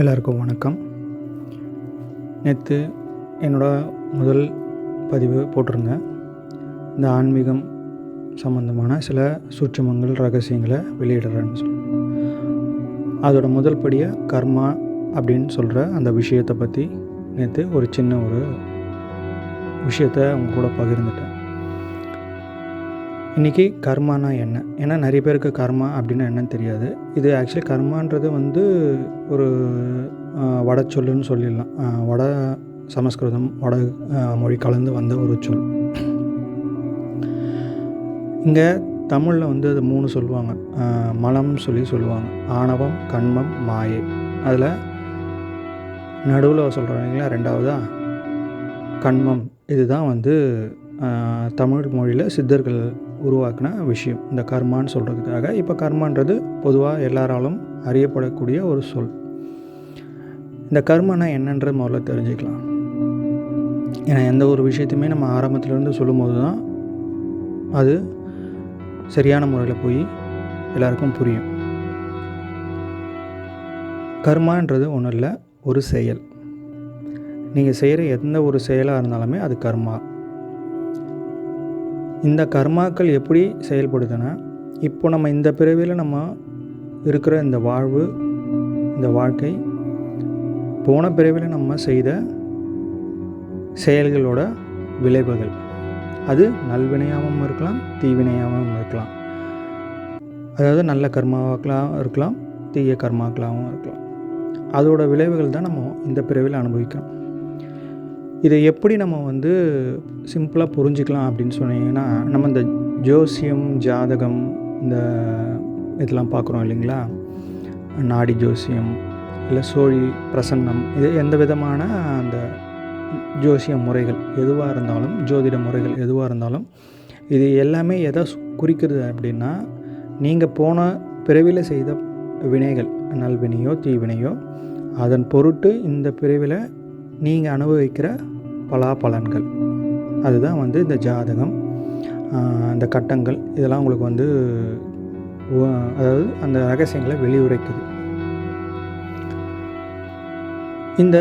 எல்லாருக்கும் வணக்கம். நேற்று என்னோட முதல் பதிவு போட்டிருந்தேன். இந்த ஆன்மீகம் சம்மந்தமான சில சூட்சமங்கள் ரகசியங்களை வெளியிடுறேன்னு சொல்லி அதோட முதல் படியாக கர்மா அப்படின்னு சொல்கிற அந்த விஷயத்தை பற்றி நேற்று ஒரு சின்ன ஒரு விஷயத்தை அவங்க கூட பகிர்ந்துட்டேன். இன்றைக்கி கர்மானா என்ன? ஏன்னா நிறைய பேருக்கு கர்மா அப்படின்னா என்னன்னு தெரியாது. இது ஆக்சுவலி கர்மான்றது வந்து ஒரு வடச்சொல்லுன்னு வட சொல்லுன்னு சொல்லிடலாம் வட சமஸ்கிருதம் வட மொழி கலந்து வந்த ஒரு சொல். இங்கே தமிழில் வந்து அது மூணு சொல்லுவாங்க. மலம் சொல்லி சொல்லுவாங்க. ஆணவம் கண்மம் மாயை. அதில் நடுவில் சொல்கிறோம் ரெண்டாவதாக கண்மம். இதுதான் வந்து தமிழ் மொழியில் சித்தர்கள் உருவாக்கின விஷயம் இந்த கர்மான்னு சொல்கிறதுக்காக இப்போ கர்மான்றது பொதுவாக எல்லாராலும் அறியப்படக்கூடிய ஒரு சொல். இந்த கர்மனா என்னன்றது முதல்ல தெரிஞ்சுக்கலாம். ஏன்னா எந்த ஒரு விஷயத்தையுமே நம்ம ஆரம்பத்துலேருந்து சொல்லும்போது தான் அது சரியான முறையில் போய் எல்லாருக்கும் புரியும். கர்மான்றது ஒன்றும் இல்லை ஒரு செயல். நீங்கள் செய்கிற எந்த ஒரு செயலாக இருந்தாலுமே அது கர்மா. இந்த கர்மாக்கள் எப்படி செயல்படுதுன்னா இப்போ நம்ம இந்த பிறவியில் நம்ம இருக்கிற இந்த வாழ்வு இந்த வாழ்க்கை போன பிறவியில் நம்ம செய்த செயல்களோட விளைவுகள். அது நல்வினையாகவும் இருக்கலாம் தீவினையாகவும் இருக்கலாம். அதாவது நல்ல கர்மாவாக்கலாம் இருக்கலாம் தீய கர்மாக்களாகவும் இருக்கலாம். அதோட விளைவுகள் தான் நம்ம இந்த பிறவியில் அனுபவிக்கிறோம். இதை எப்படி நம்ம வந்து சிம்பிளாக புரிஞ்சுக்கலாம் அப்படின்னு சொன்னீங்கன்னா நம்ம இந்த ஜோசியம் ஜாதகம் இந்த இதெல்லாம் பார்க்குறோம் இல்லைங்களா? நாடி ஜோசியம் இல்லை சோழி பிரசன்னம் இது எந்த விதமான அந்த ஜோசிய முறைகள் எதுவாக இருந்தாலும் ஜோதிட முறைகள் எதுவாக இருந்தாலும் இது எல்லாமே எதை குறிக்கிறது அப்படின்னா நீங்கள் போன பிறவியில் செய்த வினைகள் நல்வினையோ தீவினையோ அதன் பொருட்டு இந்த பிறவியில் நீங்கள் அனுபவிக்கிற பலாபலன்கள் அதுதான் வந்து இந்த ஜாதகம். இந்த கட்டங்கள் இதெல்லாம் உங்களுக்கு வந்து அதாவது அந்த ரகசியங்களை வெளியுரைக்குது. இந்த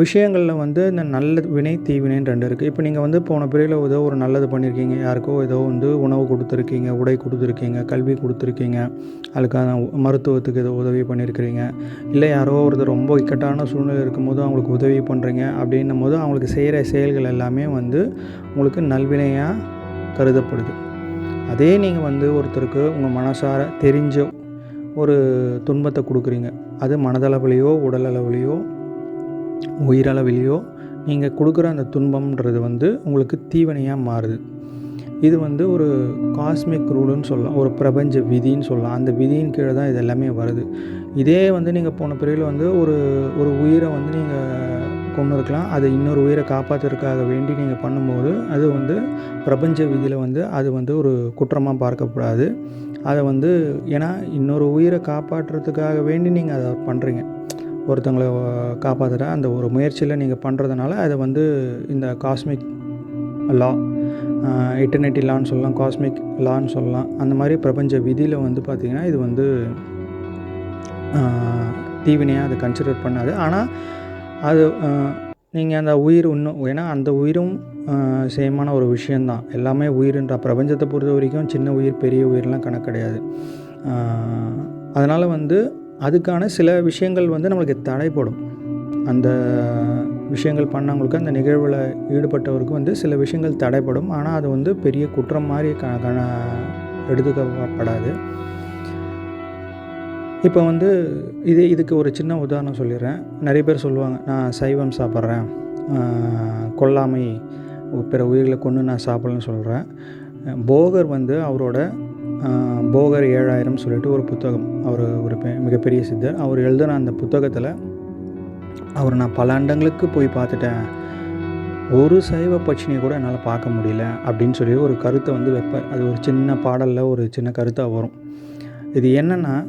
விஷயங்களில் வந்து இந்த நல்ல வினை தீவினைன்னு ரெண்டு இருக்குது இப்போ நீங்கள் வந்து போன பிரிவில் ஏதோ ஒரு நல்லது பண்ணியிருக்கீங்க யாருக்கோ ஏதோ வந்து உணவு கொடுத்துருக்கீங்க உடை கொடுத்துருக்கீங்க கல்வி கொடுத்துருக்கீங்க. அதுக்கான மருத்துவத்துக்கு ஏதோ உதவி பண்ணியிருக்கிறீங்க இல்லை யாரோ ஒருத்தர் ரொம்ப இக்கட்டான சூழ்நிலை இருக்கும்போது அவங்களுக்கு உதவி பண்ணுறீங்க அப்படின்னும் போது அவங்களுக்கு செய்கிற செயல்கள் எல்லாமே வந்து உங்களுக்கு நல்வினையாக கருதப்படுது. அதே நீங்கள் வந்து ஒருத்தருக்கு உங்கள் மனசார தெரிஞ்ச ஒரு துன்பத்தை கொடுக்குறீங்க. அது மனதளவுலேயோ உடலளவுலேயோ உயிரளவிலையோ நீங்கள் கொடுக்குற அந்த துன்பம்ன்றது வந்து உங்களுக்கு தீவனையாக மாறுது. இது வந்து ஒரு காஸ்மிக் ரூலுன்னு சொல்லலாம். ஒரு பிரபஞ்ச விதின்னு சொல்லலாம். அந்த விதியின் கீழே தான் இது எல்லாமே வருது. இதே வந்து நீங்கள் போன பிறகு வந்து ஒரு ஒரு உயிரை வந்து நீங்கள் கொண்டு இருக்கலாம் அதை இன்னொரு உயிரை காப்பாற்றுறதுக்காக வேண்டி நீங்கள் பண்ணும்போது அது வந்து பிரபஞ்ச விதியில் வந்து அது வந்து ஒரு குற்றமாக பார்க்கப்படாது. அதை வந்து ஏன்னா இன்னொரு உயிரை காப்பாற்றுறதுக்காக வேண்டி நீங்கள் அதை பண்ணுறீங்க. ஒருத்தங்களை காப்பாற்றுற அந்த ஒரு முயற்சியில் நீங்கள் பண்ணுறதுனால அதை வந்து இந்த காஸ்மிக் லா இட்டர்னிட்டி லான்னு சொல்லலாம் காஸ்மிக் லான்னு சொல்லலாம். அந்த மாதிரி பிரபஞ்ச விதியில் வந்து பார்த்திங்கன்னா இது வந்து தீவினையாக அதை கன்சிடர் பண்ணாது. ஆனால் அது நீங்கள் அந்த உயிர் இன்னும் ஏன்னா அந்த உயிரும் சேமான ஒரு விஷயந்தான் எல்லாமே உயிர்ன்ற பிரபஞ்சத்தை பொறுத்த வரைக்கும் சின்ன உயிர் பெரிய உயிர்லாம் கணக்கு கிடையாது. அதனால் வந்து அதுக்கான சில விஷயங்கள் வந்து நம்மளுக்கு தடைப்படும். அந்த விஷயங்கள் பண்ணவங்களுக்கு அந்த நிகழ்வில் ஈடுபட்டவருக்கு வந்து சில விஷயங்கள் தடைப்படும். ஆனால் அது வந்து பெரிய குற்றம் மாதிரி க கண எடுத்துக்கப்படாது. இப்போ வந்து இது இதுக்கு ஒரு சின்ன உதாரணம் சொல்லிடுறேன். நிறைய பேர் சொல்லுவாங்க நான் சைவம் சாப்பிட்றேன். கொல்லாமை பிற உயிர்களை கொண்டு நான் சாப்பிட்லன்னு சொல்கிறேன் போகர் வந்து அவரோட போகர் ஏழாயிரம் சொல்லிட்டு ஒரு புத்தகம். அவர் ஒரு பெ- மிகப்பெரிய சித்தர். அவர் எழுதின அந்த புத்தகத்தில் அவர் நான் பல அண்டங்களுக்கு போய் பார்த்துட்டேன். ஒரு சைவ பட்சினியை கூட என்னால் பார்க்க முடியல அப்படின்னு சொல்லி ஒரு கருத்தை வந்து வைப்பார். அது ஒரு சின்ன பாடலில் ஒரு சின்ன கருத்தாக வரும். இது என்னென்னா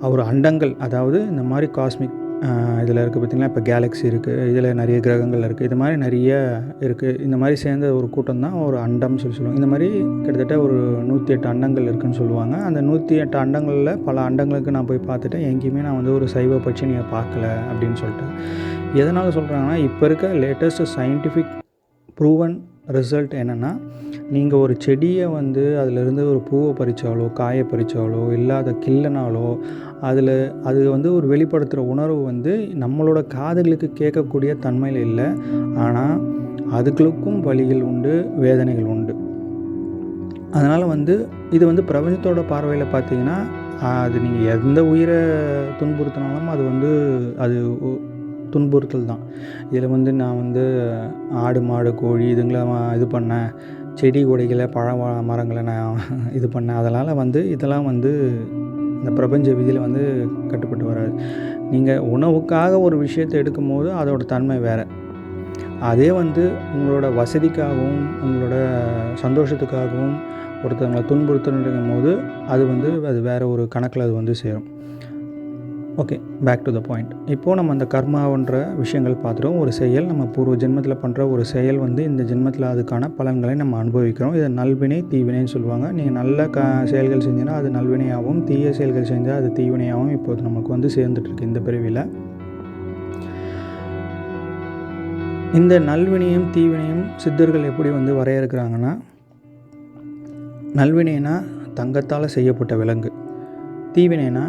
அவர் அண்டங்கள் அதாவது இந்த மாதிரி காஸ்மிக் இதில் இருக்குது பார்த்திங்கன்னா இப்போ கேலக்ஸி இருக்குது இதில் நிறைய கிரகங்கள் இருக்குது இது மாதிரி நிறைய இருக்குது இந்த மாதிரி சேர்ந்த ஒரு கூட்டம் தான் ஒரு அண்டம்னு சொல்லி சொல்லுவாங்க. இந்த மாதிரி கிட்டத்தட்ட ஒரு நூற்றி எட்டு அண்டங்கள் இருக்குதுன்னு சொல்லுவாங்க. அந்த நூற்றி எட்டு அண்டங்களில் பல அண்டங்களுக்கு நான் போய் பார்த்துட்டேன். எங்கேயுமே நான் வந்து ஒரு சைவ பட்சினியை பார்க்கல அப்படின்னு சொல்லிட்டு. எதனால் சொல்கிறாங்கன்னா இப்போ இருக்க லேட்டஸ்ட் சயின்டிஃபிக் ப்ரூவன் ரிசல்ட் என்னென்னா நீங்கள் ஒரு செடியை வந்து அதிலிருந்து ஒரு பூவை பறித்தாலோ காயை பறித்தாலோ இல்லை அதை கிள்ளனாலோ அதில் அது வந்து ஒரு வெளிப்படுத்துகிற உணர்வு வந்து நம்மளோட காதுகளுக்கு கேட்கக்கூடிய தன்மையில் இல்லை. ஆனால் அதுகளுக்கும் வழிகள் உண்டு வேதனைகள் உண்டு. அதனால் வந்து இது வந்து பிரபஞ்சத்தோட பார்வையில் பார்த்தீங்கன்னா அது நீங்கள் எந்த உயிரை துன்புறுத்தினாலும் அது வந்து அது துன்புறுத்தல் தான். இதில் வந்து நான் வந்து ஆடு மாடு கோழி இதுங்களை இது பண்ணேன். செடி கொடிகளை பழ மரங்களை நான் இது பண்ணேன். அதனால் வந்து இதெல்லாம் வந்து இந்த பிரபஞ்ச விதியில் வந்து கட்டுப்பட்டு வராது. நீங்கள் உணவுக்காக ஒரு விஷயத்தை எடுக்கும்போது அதோடய தன்மை வேறு. அதே வந்து உங்களோட வசதிக்காகவும் உங்களோட சந்தோஷத்துக்காகவும் ஒருத்தவங்களை துன்புறுத்தணுங்கும் போது அது வந்து அது வேறு ஒரு கணக்கில் அது வந்து சேரும். Okay back to the point இப்போது நம்ம அந்த கர்மாவன்ற விஷயங்கள் பார்த்துட்டோம். ஒரு செயல் நம்ம பூர்வ ஜென்மத்தில் பண்ணுற ஒரு செயல் வந்து இந்த ஜென்மத்தில் அதுக்கான பலன்களை நம்ம அனுபவிக்கிறோம். இதை நல்வினை தீவினைன்னு சொல்லுவாங்க. நீங்கள் நல்ல க செயல்கள் செஞ்சீங்கன்னா அது நல்வினையாகவும் தீய செயல்கள் செஞ்சால் அது தீவினையாகவும் இப்போது நமக்கு வந்து சேர்ந்துட்டுருக்கு இந்த பிரிவில். இந்த நல்வினையும் தீவினையும் சித்தர்கள் எப்படி வந்து வரையறுக்கிறாங்கன்னா நல்வினைனா தங்கத்தால் செய்யப்பட்ட விலங்கு. தீவினைனா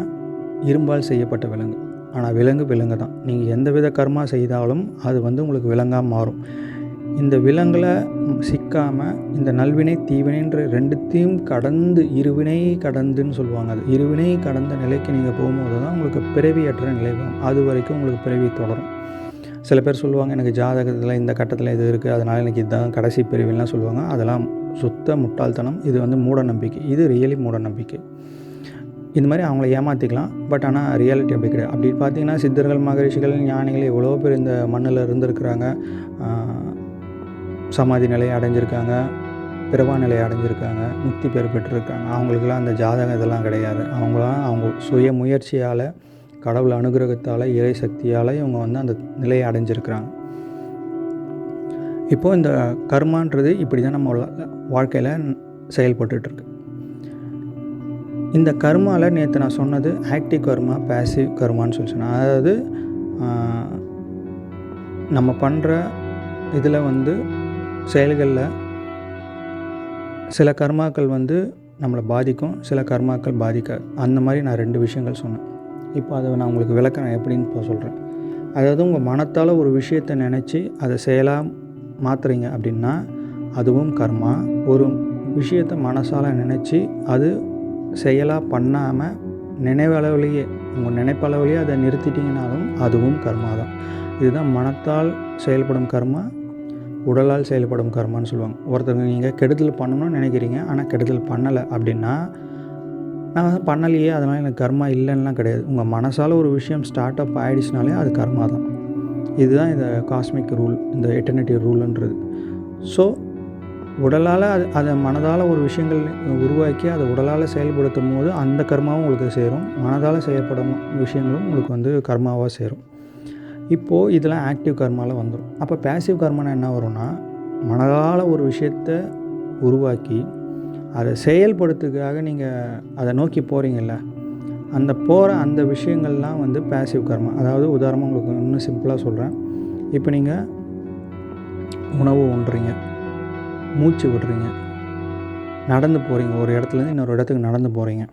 இரும்பால் செய்யப்பட்ட விலங்கு. ஆனால் விலங்கு விலங்கு தான். நீங்கள் எந்த வித கர்மா செய்தாலும் அது வந்து உங்களுக்கு விலங்காக மாறும். இந்த விலங்கில் சிக்காமல் இந்த நல்வினை தீவினைன்ற ரெண்டுத்தையும் கடந்து இருவினை கடந்துன்னு சொல்லுவாங்க அது. இருவினை கடந்த நிலைக்கு நீங்கள் போகும்போது தான் உங்களுக்கு பிறவியற்ற நிலை வரும். அது வரைக்கும் உங்களுக்கு பிறவி தொடரும். சில பேர் சொல்லுவாங்க எனக்கு ஜாதகத்தில் இந்த கட்டத்தில் இது இருக்குது அதனால் எனக்கு இதுதான் கடைசி பிரிவுலாம் சொல்லுவாங்க. அதெல்லாம் சுத்த முட்டாள்தனம். இது வந்து மூட நம்பிக்கை. இது ரியலி மூட நம்பிக்கை. இந்த மாதிரி அவங்கள ஏமாற்றிக்கலாம் பட் ஆனால் ரியாலிட்டி அப்படி கிடையாது. அப்படி பார்த்தீங்கன்னா சித்தர்கள் மகரிஷிகள் ஞானிகள் எவ்வளோ பேர் இந்த மண்ணில் இருந்திருக்கிறாங்க. சமாதி நிலையை அடைஞ்சிருக்காங்க. பிறவா நிலையை அடைஞ்சிருக்காங்க. முக்தி பெற பெற்றிருக்காங்க. அவங்களுக்கெல்லாம் அந்த ஜாதகம் இதெல்லாம் கிடையாது. அவங்களாம் அவங்க சுய முயற்சியால் கடவுள் அனுகிரகத்தால் இறை சக்தியால் இவங்க வந்து அந்த நிலையை அடைஞ்சிருக்கிறாங்க. இப்போது இந்த கர்மான்றது இப்படி தான் நம்ம வாழ்க்கையில் செயல்பட்டுருக்கு இந்த கர்மாவில் நேற்று நான் சொன்னது ஆக்டிவ் கர்மா பேசிவ் கர்மான்னு சொல்லி சொன்னேன். அதாவது நம்ம பண்ணுற இதில் வந்து செயல்களில் சில கர்மாக்கள் வந்து நம்மளை பாதிக்கும் சில கர்மாக்கள் பாதிக்காது. அந்த மாதிரி நான் ரெண்டு விஷயங்கள் சொன்னேன். இப்போ அதை நான் உங்களுக்கு விளக்கிறேன் எப்படின்னு இப்போ சொல்கிறேன் அதாவது உங்கள் மனத்தால் ஒரு விஷயத்தை நினச்சி அதை செயலாக மாற்றுறீங்க அப்படின்னா அதுவும் கர்மா. ஒரு விஷயத்தை மனசால் நினச்சி அது செயலாக பண்ணாமல் நினைவளவுலேயே உங்கள் நினைப்பளவுலேயே அதை நிறுத்திட்டிங்கனாலும் அதுவும் கர்மா தான் இதுதான் மனத்தால் செயல்படும் கர்மா உடலால் செயல்படும் கர்மான்னு சொல்லுவாங்க. ஒருத்தவங்க நீங்கள் கெடுதல் பண்ணணும்னு நினைக்கிறீங்க ஆனால் கெடுதல் பண்ணலை அப்படின்னா நான் பண்ணலையே அதனால் எனக்கு கர்மா இல்லைன்னா கிடையாது. உங்கள் மனசால் ஒரு விஷயம் ஸ்டார்ட் அப் ஆகிடுச்சினாலே அது கர்மா தான் இதுதான் இந்த காஸ்மிக் ரூல் இந்த எட்டர்னிட்டி ரூல்ன்றது ஸோ உடலால் அது அதை மனதால் ஒரு விஷயங்கள் உருவாக்கி அதை உடலால் செயல்படுத்தும் போது அந்த கர்மாவும் உங்களுக்கு சேரும். மனதால் செய்யப்படும் விஷயங்களும் உங்களுக்கு வந்து கர்மாவாக சேரும். இப்போது இதெல்லாம் ஆக்டிவ் கர்மாவில் வந்துடும் அப்போ பேசிவ் கர்மானா என்ன வரும்னா மனதால் ஒரு விஷயத்தை உருவாக்கி அதை செயல்படுத்துக்காக நீங்கள் அதை நோக்கி போகிறீங்கல்ல அந்த போகிற அந்த விஷயங்கள்லாம் வந்து பேசிவ் கர்மா. அதாவது உதாரணமாக உங்களுக்கு இன்னும் சிம்பிளாக சொல்கிறேன் இப்போ நீங்கள் உணவு ஒன்றுறீங்க மூச்சு விடுறீங்க. நடந்து போகிறீங்க ஒரு இடத்துலேருந்து இன்னொரு இடத்துக்கு நடந்து போகிறீங்க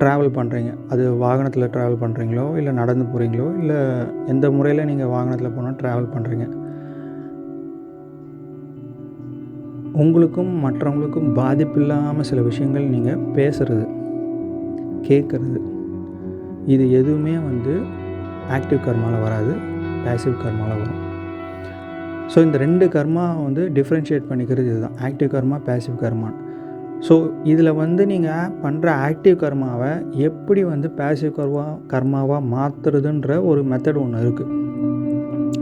ட்ராவல் பண்ணுறீங்க அது வாகனத்தில் ட்ராவல் பண்ணுறீங்களோ இல்லை நடந்து போகிறீங்களோ இல்லை எந்த முறையில் நீங்கள் வாகனத்தில் போனால் ட்ராவல் பண்ணுறீங்க உங்களுக்கும் மற்றவங்களுக்கும் பாதிப்பு இல்லாமல் சில விஷயங்கள் நீங்கள் பேசுகிறது கேட்குறது இது எதுவுமே வந்து ஆக்டிவ் கர்மாவில் வராது. பேசிவ் கர்மாவில் வரும். ஸோ இந்த ரெண்டு கர்மா வந்து டிஃப்ரென்ஷியேட் பண்ணிக்கிறது இதுதான். ஆக்டிவ் கர்மா பேசிவ் கர்மான்னு ஸோ இதில் வந்து நீங்கள் பண்ணுற ஆக்டிவ் கர்மாவை எப்படி வந்து பேசிவ் கர்மா கர்மாவாக மாற்றுறதுன்ற ஒரு மெத்தட் ஒன்று இருக்குது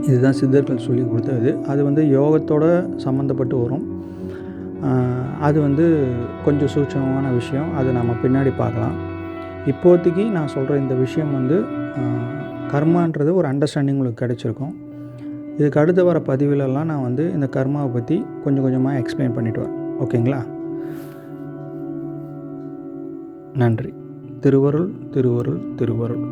இதுதான் சித்தர்கள் சொல்லி கொடுத்தது. அது வந்து யோகத்தோட சம்மந்தப்பட்டு வரும். அது வந்து கொஞ்சம் சூட்சமான விஷயம். அது நம்ம பின்னாடி பார்க்கலாம். இப்போதைக்கு நான் சொல்கிற இந்த விஷயம் வந்து கர்மான்றது ஒரு அண்டர்ஸ்டாண்டிங் உங்களுக்கு கிடச்சிருக்கும். இதுக்கு அடுத்து வர பதிவிலெல்லாம் நான் வந்து இந்த கர்மாவை பற்றி கொஞ்சம் கொஞ்சமாக எக்ஸ்பிளைன் பண்ணிட்டு வரேன். ஓகேங்களா? நன்றி. திருவருள் திருவருள் திருவருள்.